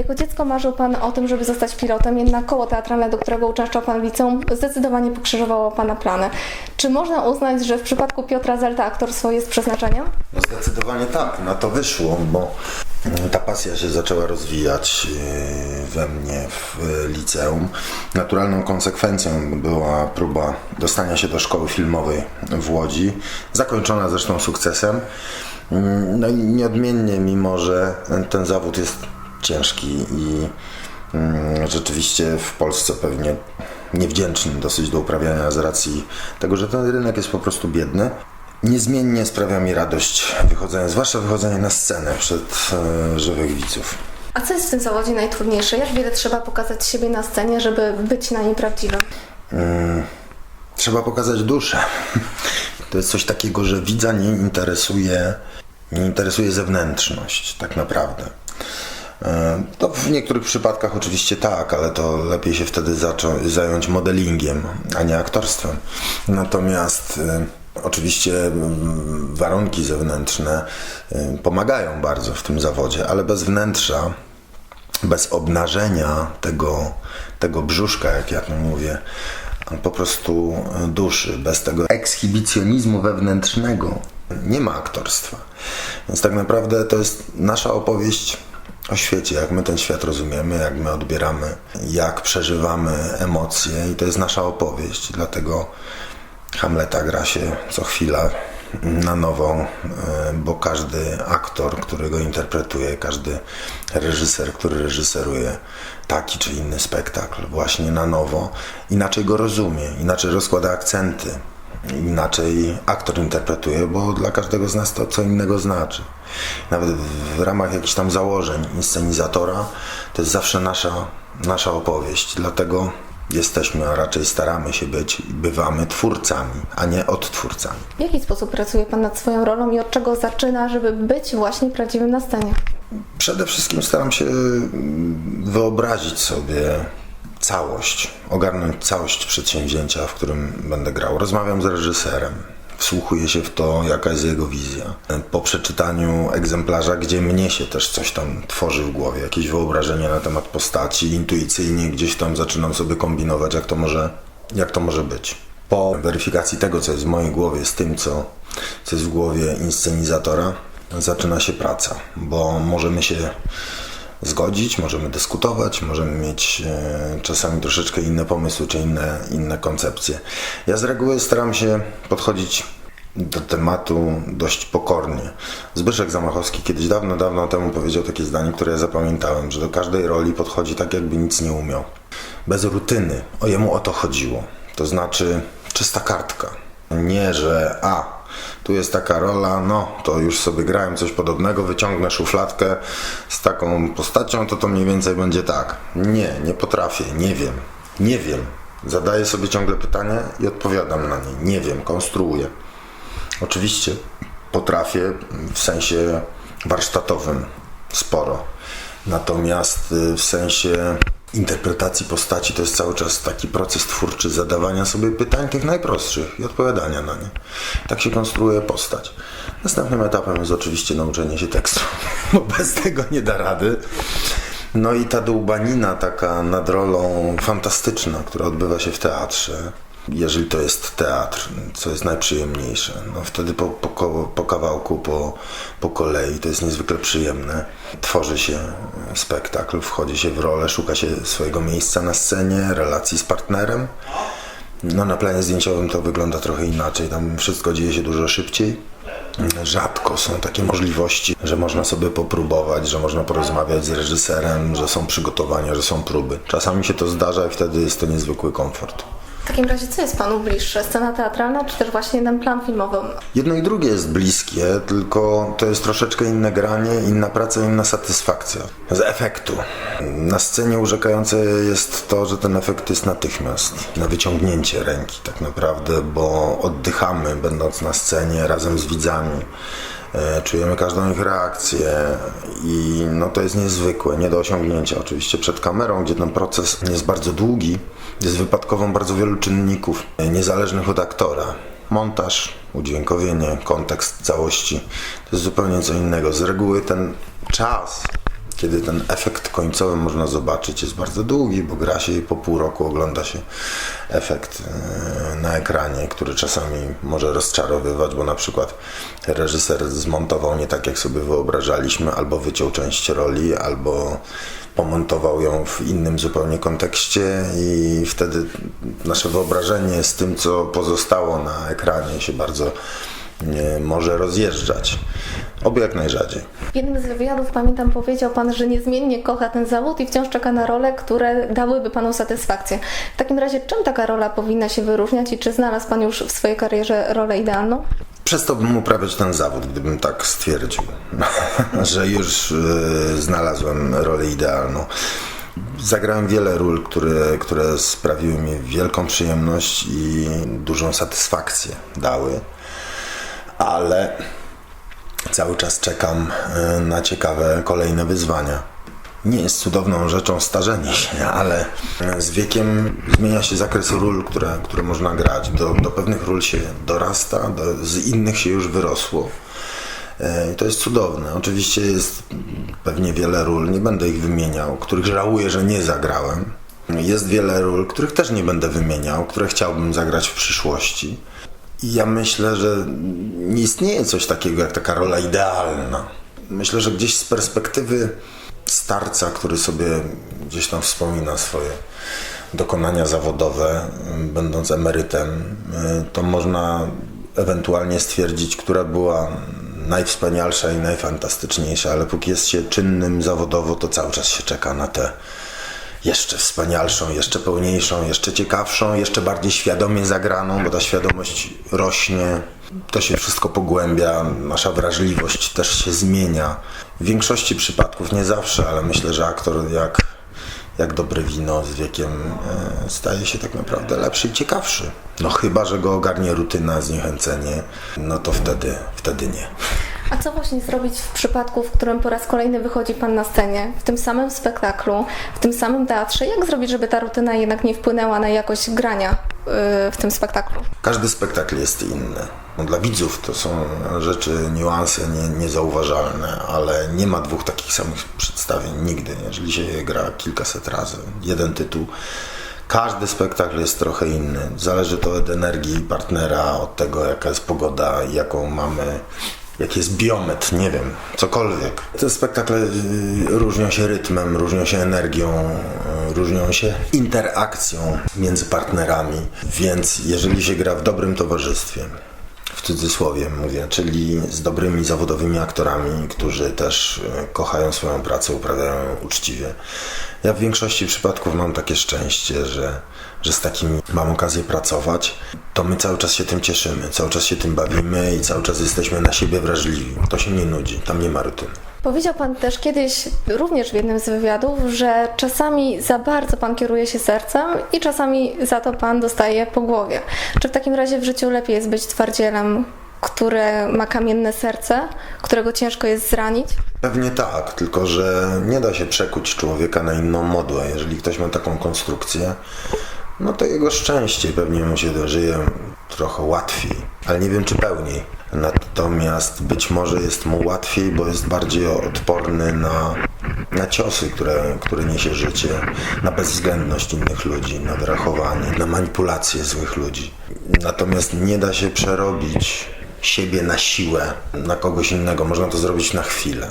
Jako dziecko marzył Pan o tym, żeby zostać pilotem, jednak koło teatralne, do którego uczęszczał Pan w liceum, zdecydowanie pokrzyżowało Pana plany. Czy można uznać, że w przypadku Piotra Zelta aktorstwo jest przeznaczeniem? No zdecydowanie tak, na to wyszło, bo ta pasja się zaczęła rozwijać yy, we mnie w liceum. Naturalną konsekwencją była próba dostania się do szkoły filmowej w Łodzi, zakończona zresztą sukcesem. Mm, No i nieodmiennie, mimo że ten zawód jest ciężki i mm, rzeczywiście w Polsce pewnie niewdzięczny dosyć do uprawiania z racji tego, że ten rynek jest po prostu biedny. Niezmiennie sprawia mi radość wychodzenie, zwłaszcza wychodzenie na scenę przed e, żywych widzów. A co jest w tym zawodzie najtrudniejsze? Jak wiele trzeba pokazać siebie na scenie, żeby być na niej prawdziwym? Trzeba pokazać duszę. To jest coś takiego, że widza nie interesuje, nie interesuje zewnętrzność, tak naprawdę. E, To w niektórych przypadkach oczywiście tak, ale to lepiej się wtedy zaczą- zająć modelingiem, a nie aktorstwem. Natomiast e, oczywiście warunki zewnętrzne e, pomagają bardzo w tym zawodzie, ale bez wnętrza bez obnażenia tego, tego brzuszka, jak ja mówię, po prostu duszy, bez tego ekshibicjonizmu wewnętrznego nie ma aktorstwa. Więc tak naprawdę to jest nasza opowieść o świecie, jak my ten świat rozumiemy, jak my odbieramy, jak przeżywamy emocje i to jest nasza opowieść. Dlatego Hamleta gra się co chwila na nowo, e, bo każdy aktor, który go interpretuje, każdy reżyser, który reżyseruje taki czy inny spektakl właśnie na nowo, inaczej go rozumie, inaczej rozkłada akcenty, inaczej aktor interpretuje, bo dla każdego z nas to co innego znaczy. Nawet w ramach jakichś tam założeń inscenizatora to jest zawsze nasza, nasza opowieść, dlatego jesteśmy, a raczej staramy się być i bywamy twórcami, a nie odtwórcami. W jaki sposób pracuje Pan nad swoją rolą i od czego zaczyna, żeby być właśnie prawdziwym na scenie? Przede wszystkim staram się mm, wyobrazić sobie całość, ogarnąć całość przedsięwzięcia, w którym będę grał. Rozmawiam z reżyserem, wsłuchuję się w to, jaka jest jego wizja. Po przeczytaniu egzemplarza, gdzie mnie się też coś tam tworzy w głowie, jakieś wyobrażenie na temat postaci, intuicyjnie gdzieś tam zaczynam sobie kombinować, jak to może, jak to może być. Po weryfikacji tego, co jest w mojej głowie, z tym, co, co jest w głowie inscenizatora, zaczyna się praca, bo możemy się zgodzić, możemy dyskutować, możemy mieć e, czasami troszeczkę inne pomysły czy inne, inne koncepcje. Ja z reguły staram się podchodzić do tematu dość pokornie. Zbyszek Zamachowski kiedyś dawno, dawno temu powiedział takie zdanie, które ja zapamiętałem, że do każdej roli podchodzi tak, jakby nic nie umiał. Bez rutyny. O jemu o to chodziło. To znaczy czysta kartka. Nie, że a, tu jest taka rola, no to już sobie grałem coś podobnego, wyciągnę szufladkę z taką postacią, to to mniej więcej będzie tak. Nie, nie potrafię, nie wiem, nie wiem. Zadaję sobie ciągle pytanie i odpowiadam na nie. Nie wiem, konstruuję. Oczywiście potrafię w sensie warsztatowym sporo. Natomiast y, w sensie interpretacji postaci to jest cały czas taki proces twórczy zadawania sobie pytań tych najprostszych i odpowiadania na nie. Tak się konstruuje postać. Następnym etapem jest oczywiście nauczenie się tekstu, bo bez tego nie da rady. No i ta dłubanina taka nad rolą fantastyczna, która odbywa się w teatrze, jeżeli to jest teatr, co jest najprzyjemniejsze, no wtedy po, po, po kawałku, po, po kolei to jest niezwykle przyjemne. Tworzy się spektakl, wchodzi się w rolę, szuka się swojego miejsca na scenie, relacji z partnerem. No na planie zdjęciowym to wygląda trochę inaczej, tam wszystko dzieje się dużo szybciej. Rzadko są takie możliwości, że można sobie popróbować, że można porozmawiać z reżyserem, że są przygotowania, że są próby. Czasami się to zdarza i wtedy jest to niezwykły komfort. W takim razie, co jest Panu bliższe? Scena teatralna, czy też właśnie ten plan filmowy? Jedno i drugie jest bliskie, tylko to jest troszeczkę inne granie, inna praca, inna satysfakcja. Z efektu. Na scenie urzekające jest to, że ten efekt jest natychmiast, na wyciągnięcie ręki tak naprawdę, bo oddychamy będąc na scenie razem z widzami. E, Czujemy każdą ich reakcję i no to jest niezwykłe, nie do osiągnięcia oczywiście przed kamerą, gdzie ten proces jest bardzo długi, jest wypadkową bardzo wielu czynników e, niezależnych od aktora. Montaż, udźwiękowienie, kontekst całości to jest zupełnie co innego. Z reguły ten czas kiedy ten efekt końcowy można zobaczyć, jest bardzo długi, bo gra się i po pół roku ogląda się efekt e, na ekranie, który czasami może rozczarowywać, bo na przykład reżyser zmontował nie tak, jak sobie wyobrażaliśmy, albo wyciął część roli, albo pomontował ją w innym zupełnie kontekście i wtedy nasze wyobrażenie z tym, co pozostało na ekranie się bardzo może rozjeżdżać. Oby jak najrzadziej. W jednym z wywiadów, pamiętam, powiedział Pan, że niezmiennie kocha ten zawód i wciąż czeka na role, które dałyby Panu satysfakcję. W takim razie, czym taka rola powinna się wyróżniać i czy znalazł Pan już w swojej karierze rolę idealną? Przestałbym uprawiać ten zawód, gdybym tak stwierdził, że już y, znalazłem rolę idealną. Zagrałem wiele ról, które, które sprawiły mi wielką przyjemność i dużą satysfakcję dały, ale cały czas czekam y, na ciekawe kolejne wyzwania. Nie jest cudowną rzeczą starzenie się, ale z wiekiem zmienia się zakres ról, które, które można grać. Do, do pewnych ról się dorasta, do, z innych się już wyrosło. E, I to jest cudowne. Oczywiście jest pewnie wiele ról, nie będę ich wymieniał, których żałuję, że nie zagrałem. Jest wiele ról, których też nie będę wymieniał, które chciałbym zagrać w przyszłości. Ja myślę, że nie istnieje coś takiego jak taka rola idealna. Myślę, że gdzieś z perspektywy starca, który sobie gdzieś tam wspomina swoje dokonania zawodowe, będąc emerytem, to można ewentualnie stwierdzić, która była najwspanialsza i najfantastyczniejsza, ale póki jest się czynnym zawodowo, to cały czas się czeka na tę jeszcze wspanialszą, jeszcze pełniejszą, jeszcze ciekawszą, jeszcze bardziej świadomie zagraną, bo ta świadomość rośnie, to się wszystko pogłębia, nasza wrażliwość też się zmienia. W większości przypadków, nie zawsze, ale myślę, że aktor jak, jak dobre wino z wiekiem e, staje się tak naprawdę lepszy i ciekawszy. No chyba, że go ogarnie rutyna, zniechęcenie, no to wtedy, wtedy nie. A co właśnie zrobić w przypadku, w którym po raz kolejny wychodzi Pan na scenie, w tym samym spektaklu, w tym samym teatrze? Jak zrobić, żeby ta rutyna jednak nie wpłynęła na jakość grania yy, w tym spektaklu? Każdy spektakl jest inny. No, dla widzów to są rzeczy, niuanse nie, niezauważalne, ale nie ma dwóch takich samych przedstawień nigdy. Jeżeli się je gra kilkaset razy, jeden tytuł, każdy spektakl jest trochę inny. Zależy to od energii partnera, od tego, jaka jest pogoda, jaką mamy jaki jest biometr, nie wiem, cokolwiek. Te spektakle y, różnią się rytmem, różnią się energią, y, różnią się interakcją między partnerami, więc jeżeli się gra w dobrym towarzystwie, w cudzysłowie mówię, czyli z dobrymi zawodowymi aktorami, którzy też y, kochają swoją pracę, uprawiają ją uczciwie. Ja w większości przypadków mam takie szczęście, że, że z takimi mam okazję pracować, to my cały czas się tym cieszymy, cały czas się tym bawimy i cały czas jesteśmy na siebie wrażliwi. To się nie nudzi, tam nie ma rutyny. Powiedział Pan też kiedyś, również w jednym z wywiadów, że czasami za bardzo Pan kieruje się sercem i czasami za to Pan dostaje po głowie. Czy w takim razie w życiu lepiej jest być twardzielem, które ma kamienne serce, którego ciężko jest zranić? Pewnie tak, tylko że nie da się przekuć człowieka na inną modłę. Jeżeli ktoś ma taką konstrukcję, no to jego szczęście pewnie mu się dożyje trochę łatwiej, ale nie wiem czy pełniej. Natomiast być może jest mu łatwiej, bo jest bardziej odporny na, na ciosy, które, które niesie życie, na bezwzględność innych ludzi, na wyrachowanie, na manipulacje złych ludzi. Natomiast nie da się przerobić siebie na siłę, na kogoś innego. Można to zrobić na chwilę.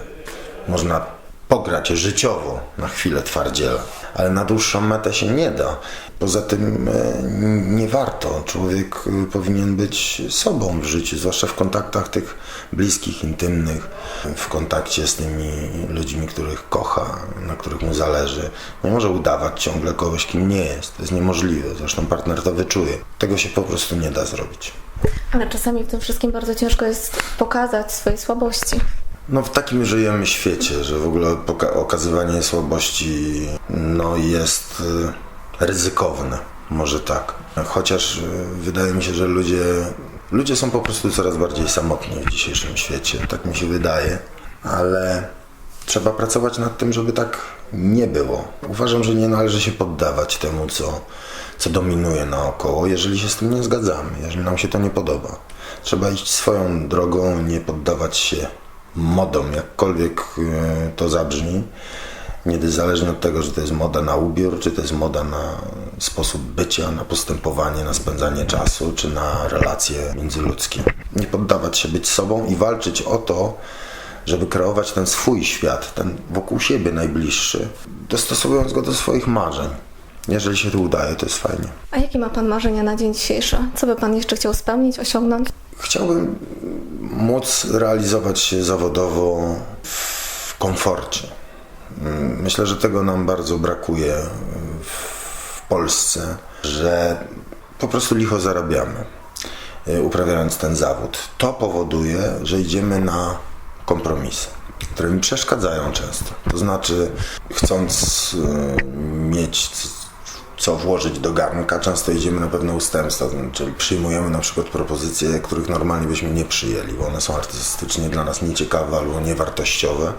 Można pograć życiowo na chwilę twardziela, ale na dłuższą metę się nie da. Poza tym e, nie warto. Człowiek e, powinien być sobą w życiu, zwłaszcza w kontaktach tych bliskich, intymnych, w kontakcie z tymi ludźmi, których kocha, na których mu zależy. Nie może udawać ciągle kogoś, kim nie jest. To jest niemożliwe. Zresztą partner to wyczuje. Tego się po prostu nie da zrobić. Ale czasami w tym wszystkim bardzo ciężko jest pokazać swoje słabości. No w takim żyjemy świecie, że w ogóle okazywanie słabości no jest y, ryzykowne, może tak. Chociaż y, wydaje mi się, że ludzie, ludzie są po prostu coraz bardziej samotni w dzisiejszym świecie, tak mi się wydaje, ale trzeba pracować nad tym, żeby tak nie było. Uważam, że nie należy się poddawać temu, co, co dominuje naokoło, jeżeli się z tym nie zgadzamy, jeżeli nam się to nie podoba. Trzeba iść swoją drogą, nie poddawać się modą, jakkolwiek e, to zabrzmi. Niezależnie od tego, że to jest moda na ubiór, czy to jest moda na sposób bycia, na postępowanie, na spędzanie czasu, czy na relacje międzyludzkie. Nie poddawać się być sobą i walczyć o to, żeby kreować ten swój świat, ten wokół siebie najbliższy, dostosowując go do swoich marzeń. Jeżeli się to udaje, to jest fajnie. A jakie ma Pan marzenia na dzień dzisiejszy? Co by Pan jeszcze chciał spełnić, osiągnąć? Chciałbym móc realizować się zawodowo w komforcie. Myślę, że tego nam bardzo brakuje w Polsce, że po prostu licho zarabiamy, y, uprawiając ten zawód. To powoduje, że idziemy na kompromisy, które mi przeszkadzają często. To znaczy, chcąc y, mieć co włożyć do garnka, często idziemy na pewne ustępstwa, czyli przyjmujemy na przykład propozycje, których normalnie byśmy nie przyjęli, bo one są artystycznie dla nas nieciekawe albo niewartościowe,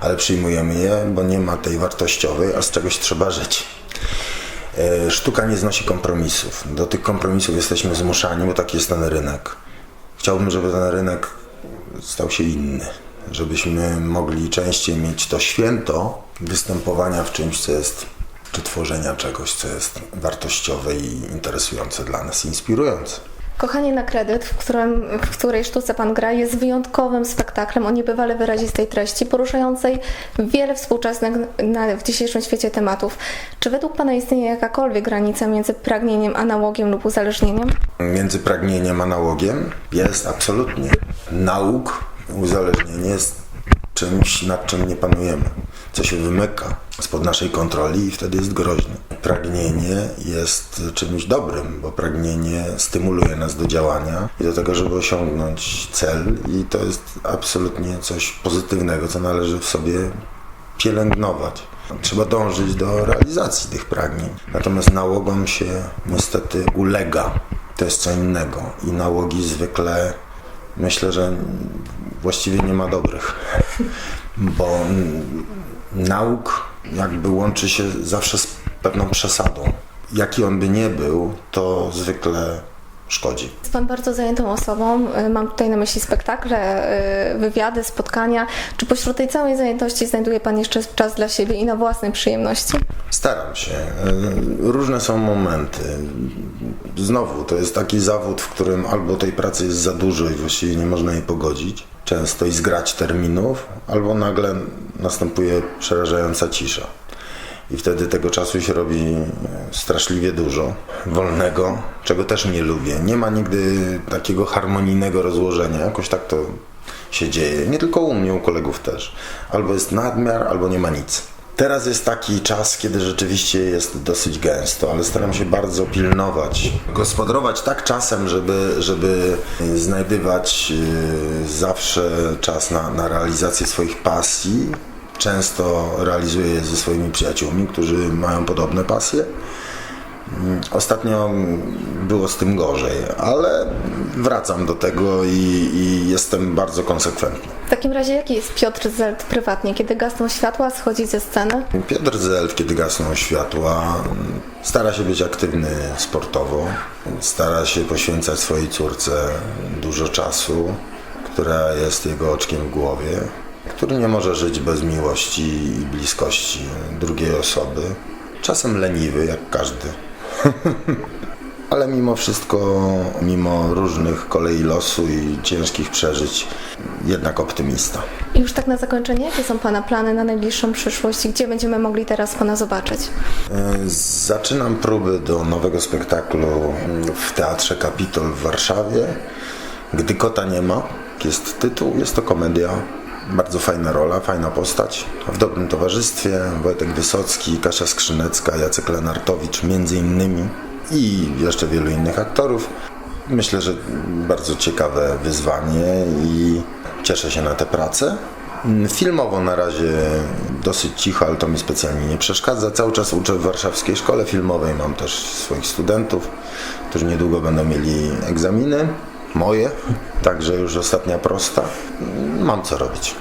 ale przyjmujemy je, bo nie ma tej wartościowej, a z czegoś trzeba żyć. E, Sztuka nie znosi kompromisów. Do tych kompromisów jesteśmy zmuszani, bo taki jest ten rynek. Chciałbym, żeby ten rynek stał się inny. Żebyśmy mogli częściej mieć to święto występowania w czymś, co jest, czy tworzenia czegoś, co jest wartościowe i interesujące dla nas, inspirujące. Kochanie na kredyt, w, którym, w której sztuce Pan gra, jest wyjątkowym spektaklem o niebywale wyrazistej treści, poruszającej wiele współczesnych na, w dzisiejszym świecie tematów. Czy według Pana istnieje jakakolwiek granica między pragnieniem, analogiem lub uzależnieniem? Między pragnieniem a nałogiem jest absolutnie. Nauk, uzależnienie jest czymś, nad czym nie panujemy, co się wymyka spod naszej kontroli i wtedy jest groźne. Pragnienie jest czymś dobrym, bo pragnienie stymuluje nas do działania i do tego, żeby osiągnąć cel i to jest absolutnie coś pozytywnego, co należy w sobie pielęgnować. Trzeba dążyć do realizacji tych pragnień. Natomiast nałogom się niestety ulega. To jest co innego. I nałogi zwykle myślę, że właściwie nie ma dobrych. Bo nauk jakby łączy się zawsze z pewną przesadą. Jaki on by nie był, to zwykle szkodzi. Jest Pan bardzo zajętą osobą. Y, Mam tutaj na myśli spektakle, y, wywiady, spotkania. Czy pośród tej całej zajętości znajduje Pan jeszcze czas dla siebie i na własne przyjemności? Staram się. Y, Różne są momenty. Znowu, to jest taki zawód, w którym albo tej pracy jest za dużo i właściwie nie można jej pogodzić, często i zgrać terminów, albo nagle następuje przerażająca cisza. I wtedy tego czasu się robi straszliwie dużo, wolnego, czego też nie lubię. Nie ma nigdy takiego harmonijnego rozłożenia, jakoś tak to się dzieje. Nie tylko u mnie, u kolegów też. Albo jest nadmiar, albo nie ma nic. Teraz jest taki czas, kiedy rzeczywiście jest dosyć gęsto, ale staram się bardzo pilnować, gospodarować tak czasem, żeby, żeby znajdywać yy, zawsze czas na, na realizację swoich pasji. Często realizuję je ze swoimi przyjaciółmi, którzy mają podobne pasje. Ostatnio było z tym gorzej, ale wracam do tego i, i jestem bardzo konsekwentny. W takim razie jaki jest Piotr Zelt prywatnie? Kiedy gasną światła, schodzi ze sceny? Piotr Zelf, kiedy gasną światła, stara się być aktywny sportowo, stara się poświęcać swojej córce dużo czasu, która jest jego oczkiem w głowie, który nie może żyć bez miłości i bliskości drugiej osoby. Czasem leniwy, jak każdy. Ale mimo wszystko, mimo różnych kolei losu i ciężkich przeżyć, jednak optymista. I już tak na zakończenie, jakie są Pana plany na najbliższą przyszłość? Gdzie będziemy mogli teraz Pana zobaczyć? Zaczynam próby do nowego spektaklu w Teatrze Kapitol w Warszawie. Gdy kota nie ma, jest tytuł, jest to komedia. Bardzo fajna rola, fajna postać. W dobrym towarzystwie Wojtek Wysocki, Kasia Skrzynecka, Jacek Lenartowicz między innymi i jeszcze wielu innych aktorów. Myślę, że bardzo ciekawe wyzwanie i cieszę się na tę pracę. Filmowo na razie dosyć cicho, ale to mi specjalnie nie przeszkadza. Cały czas uczę w warszawskiej szkole filmowej, mam też swoich studentów, którzy niedługo będą mieli egzaminy, moje, także już ostatnia prosta. Mam co robić.